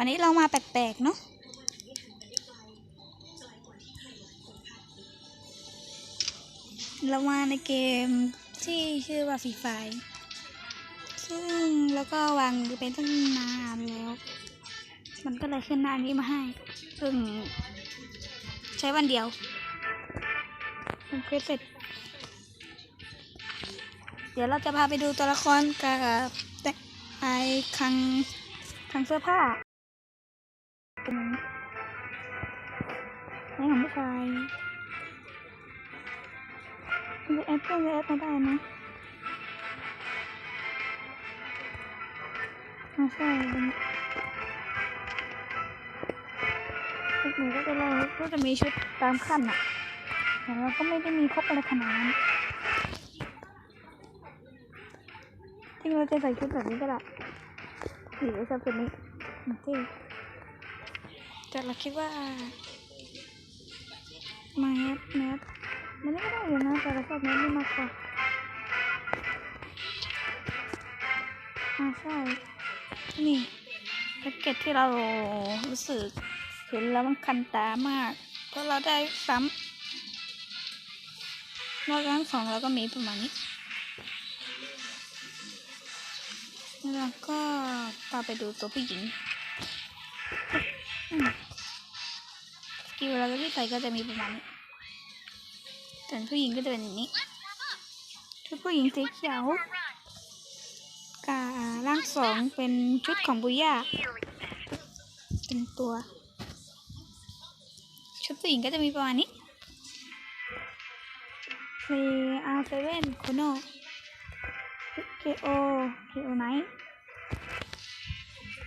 วันนี้เรามาแปลกๆ เนาะเรามาในเกมที่ชื่อว่าฟรีไฟซึ่งแล้วก็วางเป็นตั้งนานแล้ว มันก็เลยขึ้นหน้านี้มาให้ซึ่งใช้วันเดียวมันเควสเสร็จ เดี๋ยวเราจะพาไปดูตัวละครกับแต่ไอคังคังเสื้อผ้า นี่ของผู้ชายมันจะแอปเปิลจะแอปมาได้นะไม่ใช่เป็นชุดหนูก็จะเราก็จะมีชุดตามขั้นอะแต่เราก็ไม่ได้มีครบอะไรขนาดนั้นจริงเราจะใส่ชุดแบบนี้ก็ได้หรือจะเป็นนี้มันเท่แต่เราคิดว่า มาแมสแมสมันก็ได้อยู่นะแต่เราชอบแมสนี่มากกว่าอ่าใช่นี่แพ็กเกจที่เรารู้สึกเห็นแล้วมันคันตามาก เพราะเราได้ซ้ำนอกจากของเราก็มีประมาณนี้แล้วก็พาไปดูตัวผู้หญิง กิลเราที่ใส่ก็จะมีประมาณนี้แต่ผู้หญิงก็จะเป็นอย่างนี้ชุดผู้หญิงสีเขียวการ่างสองเป็นชุดของบุย่าเป็นตัว ชุดผู้หญิงก็จะมีประมาณนี้เลอาเซเว่นโคโนเคโอเคโอไน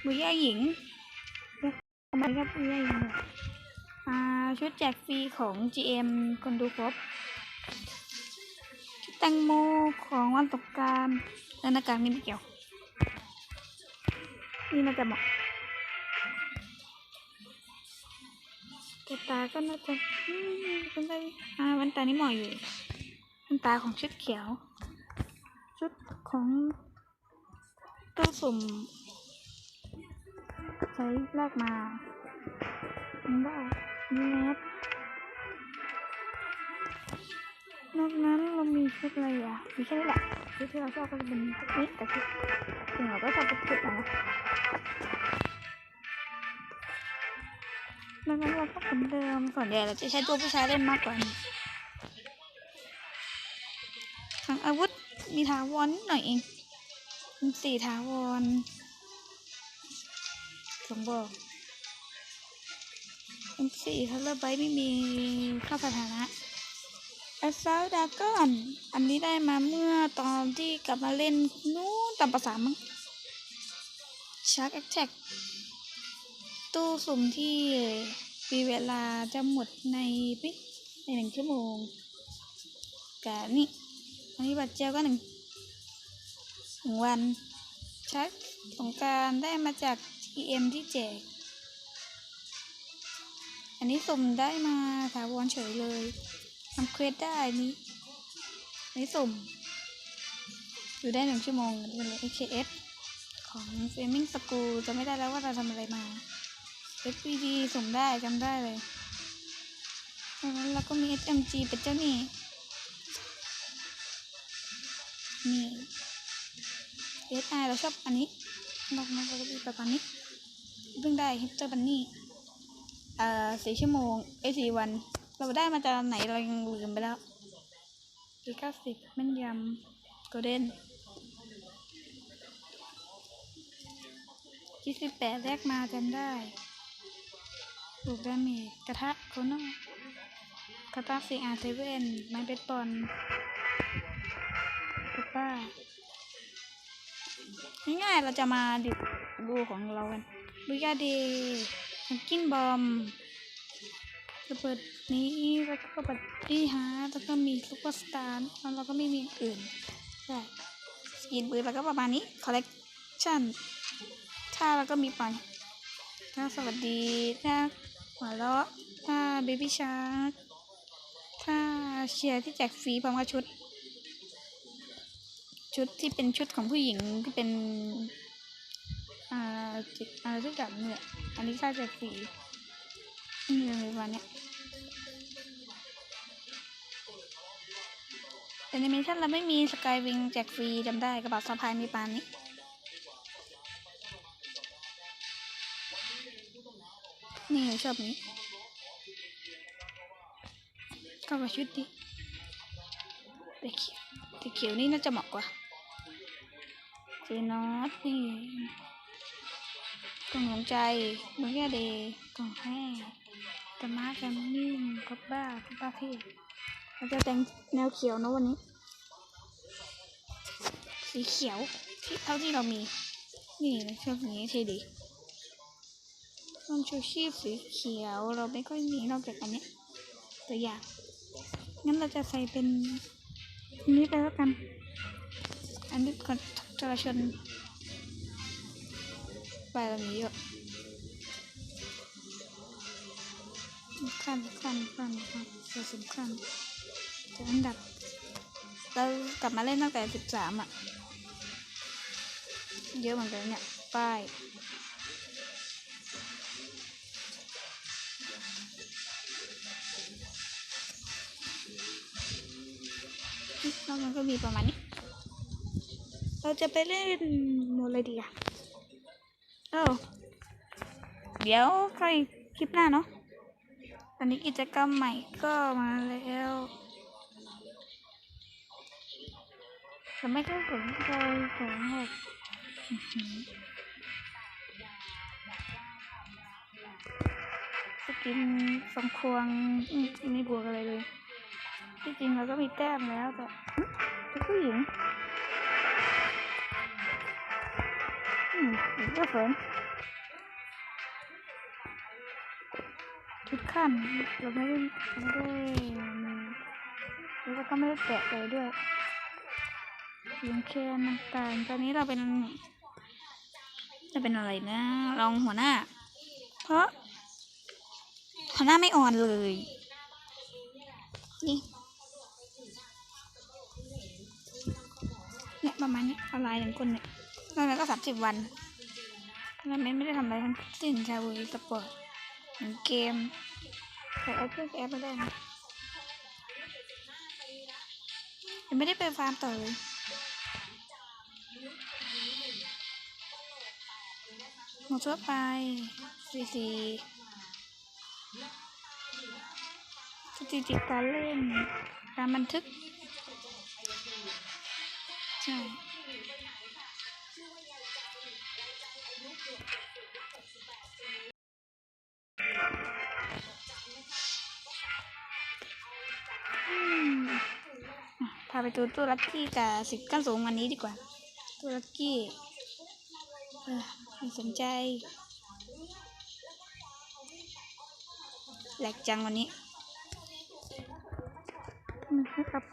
บุย่าหญิงทำไมครับบุย่าหญิงเนี่ยอ่า ชุดแจกฟรีของ GM คนดูครบ ชุดแตงโมของวันตกการและหน้ากากนี่ไม่เกี่ยว นี่น่าจะเหมาะแต่ตาก็น่าจะอืมเป็นไปอ่าวันตานี่เหมาะอยู่วันตาของชุดเขียว ชุดของตู้สุ่มใช้แรกมามันได้ นี่แมสนอกนั้นเรามีชุดอะไรอะมีแค่นี้แหละชุดที่เราชอบก็จะเป็นชุดนี้แต่ชุดจริงเราก็ชอบเป็นชุดนะนอกนั้นเราก็เหมือนเดิมส่วนใหญ่เราจะใช้ตัวผู้ชายเล่นมากกว่านี้ทางอาวุธมีถาวรนิดหน่อยเองสี่ถาวรสมบอก็นสี่ทัลเลอร์ไบไม่มีข้าสถานะแอสซาดากอนอันนี้ได้มาเมื่อตอนที่กลับมาเล่นนู้นตามภาษามั้งชาร์กแอคแท็กตู้สุ่มที่มีเวลาจะหมดในปิในหนึ่งชั่วโมงกับนี่อันนี้บัตรเจลก็หนึ่งหนึ่งวันชักสงการได้มาจาก TM ที่แจก อันนี้สุ่มได้มาถาวรเฉยเลยทำเควสได้นี้อันนี้สุ่ม อยู่ได้หนึ่งชั่วโมงเป็นเลย AKS ของ Flaming School จะไม่ได้แล้วว่าเราทำอะไรมา FPD สุ่มได้จำได้เลยดังนั้นเราก็มี SMG เป็นเจ้านี้นี่เอสไอเราชอบอันนี้นอกนั้นเราก็มีประมาณนี้เพิ่งได้ฮิปเตอร์บันนี่ เอ่อสี่ชั่วโมงเอ้สี่วัน เราได้มาจากไหนเรายังลืมไปแล้วอีเก้าสิบแม่นยำโกลเด้นยี่สิบแปดแรกมาจำได้ลูกดาเมจกระทะโคโนกระทะซีอาร์เซเว่นไม้เบสบอลถูกป่ะง่ายๆเราจะมาดูดูของเรากันดูยาเด ทังกิ้นบอมระเบิดนี้แล้วก็บัตตี้ฮาร์ดแล้วก็มีซุปเปอร์สตาร์แล้วเราก็ไม่มีอื่นใช่สกินปืนแล้วก็ประมาณนี้คอลเลกชันถ้าเราก็มีไปถ้าสวัสดีถ้าหัวเราะถ้าเบบี้ชาร์กถ้าเชียร์ที่แจกฟรีพร้อมกับชุด ชุดที่เป็นชุดของผู้หญิงที่เป็น อ่าจิอะไรสักอย่างเนี่ยอันนี้ค่าแจกฟรีนี่เลยวันเนี้ยแอนิเมชันเราไม่มีสกายวิงแจกฟรีจำได้กระเป๋าสะพายมีปานนี้นี่ชอบนี้เข้าชุดดิแต่เขียวแต่เขียวนี่น่าจะเหมาะกว่าเจนอตนี่ กล่องหลงใจมือแก่เดย์กล่องแห้ตะมาแกมมิ่งกับบ้ากับบ้าพี่เราจะแต่งแนวเขียวนะวันนี้ สีเขียวที่เท่าที่เรามี นี่นะชอบนี้เท่ดีร่มชูชีพสีเขียวเราไม่ค่อยมีนอกจากอันเนี้ยตัวอย่างงั้นเราจะใส่เป็นนนี้ไปแล้วกัน อันนี้ก่อนจราชน ไปเรามีเยอะขั้นขั้นขั้นขั้นเราสำคัญจะอันดับเรากลับมาเล่นตั้งแต่สิบสามอะ เยอะเหมือนกันเนี่ย ป้ายแล้วมันก็มีประมาณนี้ เราจะไปเล่นโมอะไรดีอะ เอ้าเดี๋ยวค่อยคลิปหน้าเนาะตอนนี้กิจกรรมใหม่ก็มาแล้วแต่ไม่ต้องสนใจของหรอกอื้อหือสกินสองควงไม่บวกอะไรเลย ที่จริงเราก็มีแต้มแล้วแต่ผู้หญิง ก็เฟินชุดขั้นเราไม่ได้ไม่ได้แล้วก็ไม่ได้แกะเลยด้วยยิงแค่ต่างๆตอนนี้เราเป็นจะเป็นอะไรนะรองหัวหน้า เพราะหัวหน้าไม่อ่อนเลยนี่เนี่ยประมาณนี้ออนไลน์หนึ่งคนเนี่ย ตอนนั้นก็สามสิบวันแล้วไม่ไม่ได้ทำอะไรทั้งสิ้นชาบูสปอร์ตเหมือนเกมแต่เอาเครื่องแอปมาได้นะยังไม่ได้ไปฟาร์มต่อเลยหมดทั่วไปสี่สี่สถิติการเล่นการบันทึก ใช่ พาไปดูตู้ลักกี้กับสิบก้านสูงวันนี้ดีกว่า ตู้ลักกี้เออไม่สนใจแหลกจังวันนี้นะครับ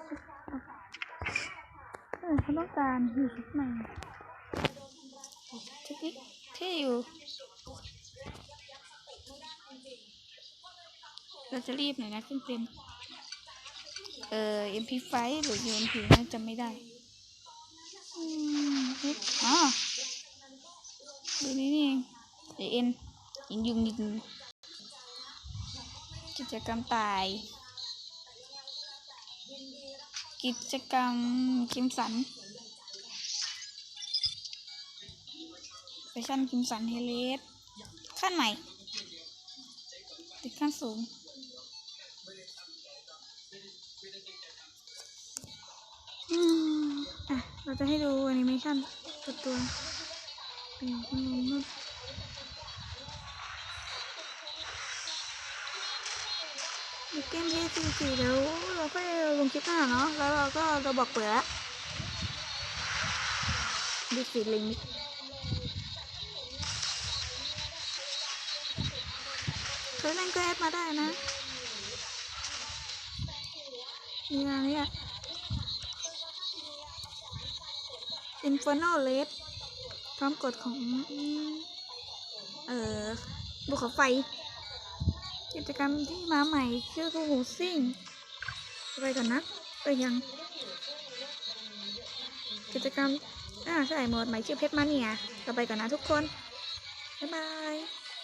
เขาต้องการมีชุดใหม่ชุดนี้เท่อยู่ เราจะรีบหน่อยนะเครื่องเต็ม เอ่อ MP5 หรือ UMP นะจำไม่ได้อืมอ๋อดูนี่นี่เองเอ็นยิงยุงยิงกิจกรรมตาย กิจกรรมคิมสันแฟชั่นคิมสันเฮเลสขั้นใหม่ติดขั้นสูง จะให้ดูแอนิเมชันตัวตัวเป็นขนมนุษย์มีเกมเพย์สี่สี่เดี๋ยวเราก็ลงคลิปหน้าเนาะ แล้วเราก็เราบอกเปิดละดิสิลิงเคยเล่นก็แอดมาได้นะนี่นะเนี่ย Inferno Red พร้อมกฎของ เอ่อบุกไฟ กิจกรรมที่มาใหม่ ชื่อทูหูซิ่งไปก่อนนะไปยัง กิจกรรม อ่า ใช่หมดใหม่ชื่อเพชรมาเนียเราไปก่อนนะทุกคน บ๊ายบาย